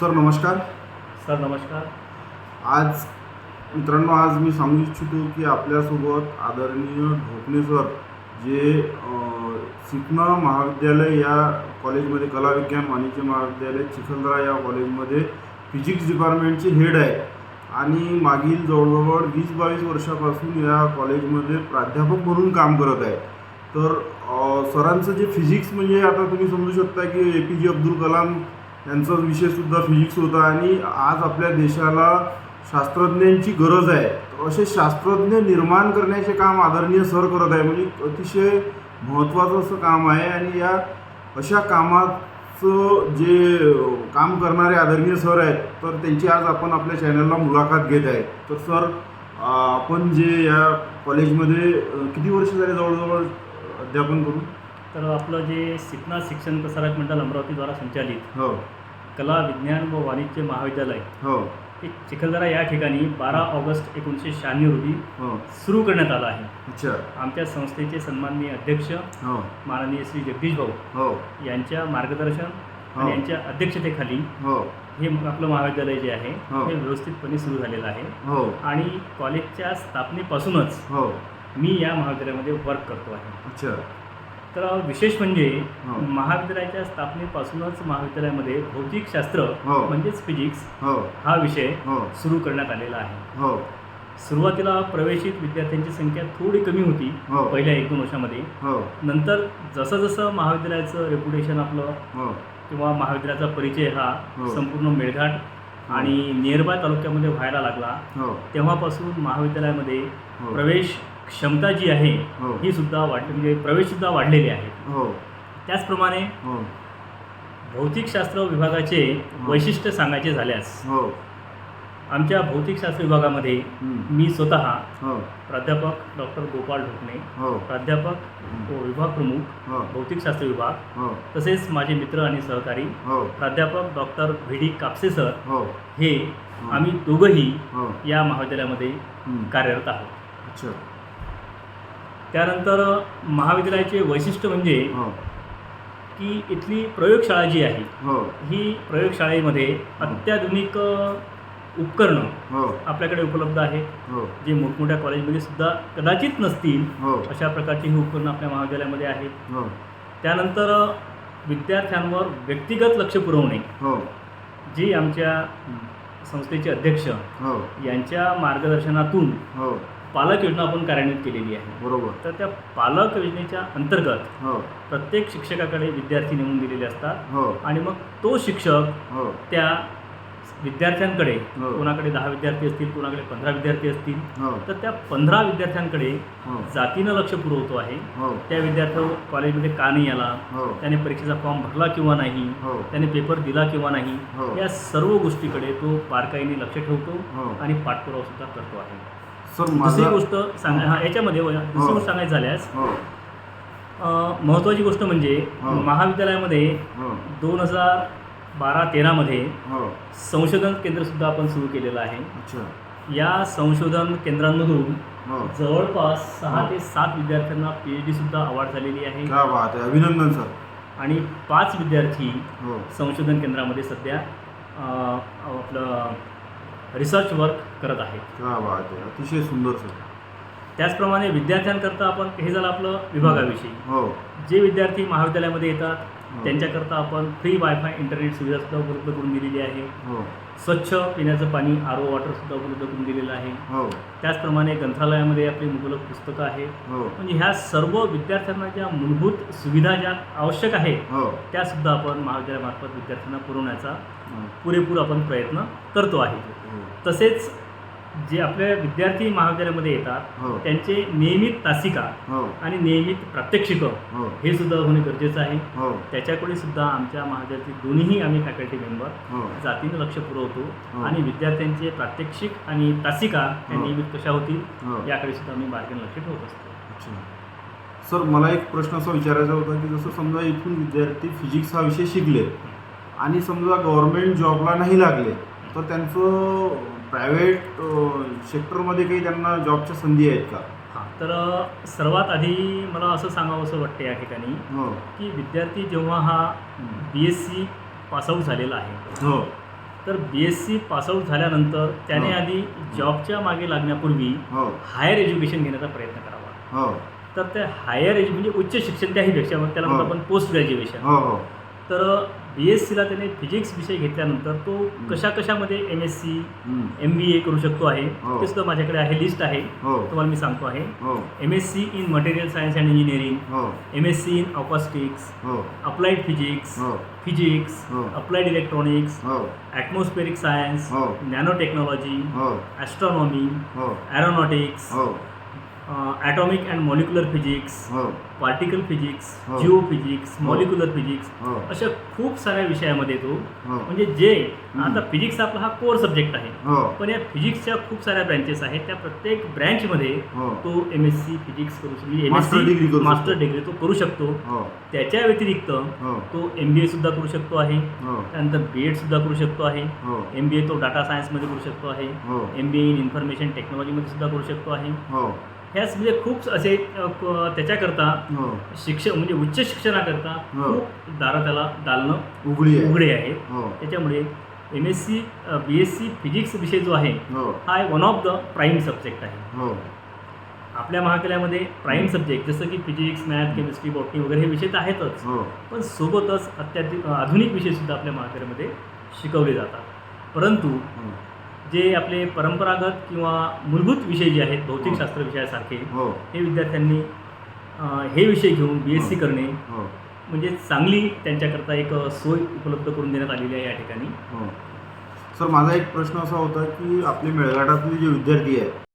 Sir नमस्कार. Sir नमस्कार. आज मित्रांनो आज मी सांगू इच्छितो की आपल्यासोबत आदरणीय ढोकणे सर जे अ, सिपना महाविद्यालय या कॉलेजमध्ये कला विज्ञान वाणिज्य महाविद्यालय चिखलदरा या कॉलेजमध्ये फिजिक्स डिपार्टमेंटचे हेड आहे. आणि मागील जवळजवळ वीस बावीस वर्षापासून या कॉलेजमध्ये प्राध्यापक म्हणून काम करत आहे. तर सरांचं जे फिजिक्स म्हणजे आता तुम्ही समजू शकता की ए पी जे अब्दुल कलाम यांचा विषयसुद्धा फिजिक्स होता आणि आज आपल्या देशाला शास्त्रज्ञांची गरज आहे. तर असे शास्त्रज्ञ निर्माण करण्याचे काम आदरणीय सर करत आहे. म्हणजे अतिशय महत्त्वाचं असं काम आहे आणि या अशा कामाचं जे काम करणारे आदरणीय सर आहेत तर त्यांची आज आपण आपल्या चॅनलला मुलाखत घेत आहे. तर सर आपण जे या कॉलेजमध्ये किती वर्ष झाले जवळजवळ अध्यापन करून? तर आपलं जे सिपना शिक्षण प्रसारक मंडळ अमरावतीद्वारा संचालित हो. कला विज्ञान व वाणिज्य महाविद्यालय. हो. हे चिखलदरा या ठिकाणी बारा ऑगस्ट एकोणीसशे शहाण्णव रोजी हो. सुरू करण्यात आलं आहे. अच्छा. आमच्या संस्थेचे सन्माननीय अध्यक्ष हो. माननीय श्री जगदीश भाऊ हो. यांच्या मार्गदर्शन हो. आणि यांच्या अध्यक्षतेखाली हो. हे आपलं महाविद्यालय जे आहे हो. हे व्यवस्थितपणे सुरू झालेलं आहे. हो. आणि कॉलेजच्या स्थापनेपासूनच हो. मी या महाविद्यालयामध्ये वर्क करतो आहे. अच्छा. तर विशेष म्हणजे हो. महाविद्यालयाच्या स्थापनेपासूनच महाविद्यालयामध्ये भौतिकशास्त्र हो. म्हणजेच फिजिक्स हो हा विषय सुरू करण्यात आलेला आहे हो सुरुवातीला प्रवेशित विद्यार्थ्यांची संख्या थोडी कमी होती. पहिल्या एक दोन वर्षामध्ये नंतर जसं जसं महाविद्यालयाचं रेप्युटेशन आपलं किंवा महाविद्यालयाचा परिचय हा. संपूर्ण मेळघाट आणि नियरबाय तालुक्यामध्ये व्हायला लागला तेव्हापासून महाविद्यालयामध्ये. प्रवेश क्षमता जी आहे हो. ही सुद्धा वाढली म्हणजे प्रवेशसुद्धा वाढलेले आहेत हो. त्याचप्रमाणे हो. भौतिकशास्त्र विभागाचे हो. वैशिष्ट्य सांगायचे झाल्यास हो. आमच्या भौतिकशास्त्र विभागामध्ये हम्म. मी स्वतः हो. प्राध्यापक डॉक्टर गोपाळ ढोकणे हो. प्राध्यापक व विभाग प्रमुख हो. भौतिकशास्त्र विभाग हो. तसेच माझे मित्र आणि सहकारी हो. प्राध्यापक doctor V D Kapse sir हो हे. आम्ही दोघंही हो. या महाविद्यालयामध्ये हम्म. कार्यरत आहोत. अच्छा. त्यानंतर महाविद्यालयाचे वैशिष्ट्य म्हणजे हो. की इथली प्रयोगशाळा जी आहे हो. ही प्रयोगशाळेमध्ये अत्याधुनिक अ, उपकरणं हो. आपल्याकडे उपलब्ध आहेत. हो. जे मोठमोठ्या कॉलेजमध्ये सुद्धा कदाचित नसतील हो. अशा प्रकारची ही उपकरणं आपल्या महाविद्यालयामध्ये आहेत. हो. त्यानंतर विद्यार्थ्यांवर व्यक्तिगत लक्ष पुरवणे. हो. जी आमच्या संस्थेचे अध्यक्ष हो. यांच्या मार्गदर्शनातून हो. पालक योजना आपण कार्यान्वित केलेली आहे. बरोबर. तर त्या पालक योजनेच्या अंतर्गत हो. प्रत्येक शिक्षकाकडे विद्यार्थी नेमून दिलेले असतात हो. आणि मग तो शिक्षक हो. त्या विद्यार्थ्यांकडे हो. कोणाकडे दहा विद्यार्थी असतील कोणाकडे पंधरा विद्यार्थी असतील हो. तर त्या पंधरा विद्यार्थ्यांकडे हो. जातीनं लक्ष पुरवतो आहे. हो. त्या विद्यार्थी कॉलेजमध्ये का नाही आला? हो. त्याने परीक्षेचा फॉर्म भरला किंवा नाही? हो. त्याने पेपर दिला किंवा नाही? हो. या सर्व गोष्टीकडे तो बारकाईने लक्ष ठेवतो हो. आणि पाठपुरावा सुद्धा करतो आहे. सर दुसरी माझा गोष्ट सांगा हा. याच्यामध्ये दुसरी हो. गोष्ट सांगायची झाल्यास हो. अं, महत्त्वाची गोष्ट म्हणजे हो. महाविद्यालयामध्ये हो. दोन हजार बारा तेरामध्ये हो. संशोधन केंद्रसुद्धा आपण सुरू केलेलं आहे. अच्छा. या संशोधन केंद्रांमधून हो. जवळपास सहा हो. ते सात विद्यार्थ्यांना पी एच डीसुद्धा अवॉर्ड झालेली आहे. क्या बात आहे. अभिनंदन सर. आणि पाच विद्यार्थी हो. संशोधन केंद्रामध्ये सध्या अं, आपलं रिसर्च वर्क करत आहेत क्या बात आहे अतिशय सुंदर सर. त्याचप्रमाणे विद्यार्थ्यांकरता आपण हे झालं आपलं विभागाविषयी. हो. जे विद्यार्थी महाविद्यालयामध्ये येतात. त्यांच्याकरता आपण फ्री वायफाय इंटरनेट सुविधासुद्धा उपलब्ध करून दिलेली आहे. हो. स्वच्छ पिण्याचं पाणी आर ओ वॉटरसुद्धा उपलब्ध करून दिलेलं आहे. हो. त्याचप्रमाणे ग्रंथालयामध्ये आपली मुबलक पुस्तकं आहेत हो. म्हणजे ह्या सर्व विद्यार्थ्यांना ज्या मूलभूत सुविधा ज्या आवश्यक आहेत हो. त्यासुद्धा आपण महाविद्यालयामार्फत विद्यार्थ्यांना पुरवण्याचा. पुरेपूर आपण प्रयत्न करतो आहे. तसेच जे आपल्या विद्यार्थी महाविद्यालयामध्ये येतात हो. त्यांचे नियमित तासिका हो. आणि नियमित प्रात्यक्षिकं हो. हे सुद्धा होणे गरजेचं आहे. त्याच्याकडे सुद्धा आमच्या महाविद्यालयातील दोन्ही आम्ही फॅकल्टी मेंबर जातीनं लक्ष पुरवतो. आणि विद्यार्थ्यांचे प्रात्यक्षिक आणि तासिका त्या हो. नियमित कशा होतील याकडे सुद्धा आम्ही बारकाईने लक्ष ठेवत असतो. सर मला एक प्रश्न असा विचारायचा होता की जसं समजा इथून विद्यार्थी फिजिक्स हा विषय शिकले आणि समजा गव्हर्मेंट जॉबला नाही लागले तर त्यांचं प्रायव्हेट सेक्टरमध्ये काही त्यांना जॉबच्या संधी आहेत का? हां तर सर्वात आधी मला असं सांगावं असं वाटतं या ठिकाणी हो. की विद्यार्थी जेव्हा हा बी एस सी पासआउट झालेला आहे हो. तर बी एस सी पासआउट झाल्यानंतर त्याने हो. आधी जॉबच्या मागे लागण्यापूर्वी हो. हायर एज्युकेशन घेण्याचा प्रयत्न करावा. हो. तर ते हायर एज्यु म्हणजे उच्च शिक्षण त्याही पेक्षा मग त्याला म्हणतो. आपण पोस्ट ग्रॅज्युएशन हो हो. तर बी एस सीला त्याने फिजिक्स विषय घेतल्यानंतर तो कशा कशामध्ये M S C. M B A करू शकतो आहे? हो. ते सुद्धा माझ्याकडे आहे लिस्ट आहे. हो. तुम्हाला मी सांगतो आहे. M S C in material science and engineering M S C in acoustics हो. Applied physics physics. Applied electronics atmospheric science. Nanotechnology astronomy aeronautics atomic and molecular physics particle physics. Geophysics. Molecular physics अशा खूप साऱ्या विषयामध्ये तो हो. म्हणजे जे. आता फिजिक्स आपला हा कोर सब्जेक्ट आहे. हो. पण या फिजिक्सच्या खूप साऱ्या ब्रँचेस आहेत. त्या प्रत्येक ब्रँचमध्ये हो. तो एम एस सी फिजिक्स करू शकतो. करू मास्टर. डिग्री तो करू शकतो. त्याच्या व्यतिरिक्त तो एम बी एसुद्धा करू शकतो आहे. त्यानंतर बी एडसुद्धा करू शकतो आहे. एम बी ए तो डाटा सायन्समध्ये करू शकतो आहे. M B A in information टेक्नॉलॉजीमध्ये सुद्धा करू शकतो आहे. ह्याच म्हणजे खूप असे त्याच्याकरता हो. शिक्षण म्हणजे उच्च शिक्षणाकरता हो. खूप दारं त्याला दालनं उघडी आहे. उघडे आहेत हो. त्याच्यामुळे M S C B S C physics विषय जो आहे हो. One of the prime subject आहे. हो. आपल्या महाविद्यालयामध्ये प्राईम सब्जेक्ट जसं की फिजिक्स मॅथ केमिस्ट्री बॉटनी वगैरे हे विषय तर आहेतच. पण सोबतच अत्याधिक आधुनिक विषयसुद्धा आपल्या महाविद्यालयामध्ये शिकवले जातात. परंतु जे आपले परंपरागत किंवा मूलभूत विषय जे आहेत भौतिकशास्त्र विषयासारखे हो. हे विद्यार्थ्यांनी हे विषय घेऊन बी एस सी करणे हो. म्हणजे चांगली त्यांच्याकरता एक सोय उपलब्ध करून देण्यात आलेली आहे या ठिकाणी. हो. सर माझा एक प्रश्न असा होता की आपले मेळघाटातले जे विद्यार्थी आहेत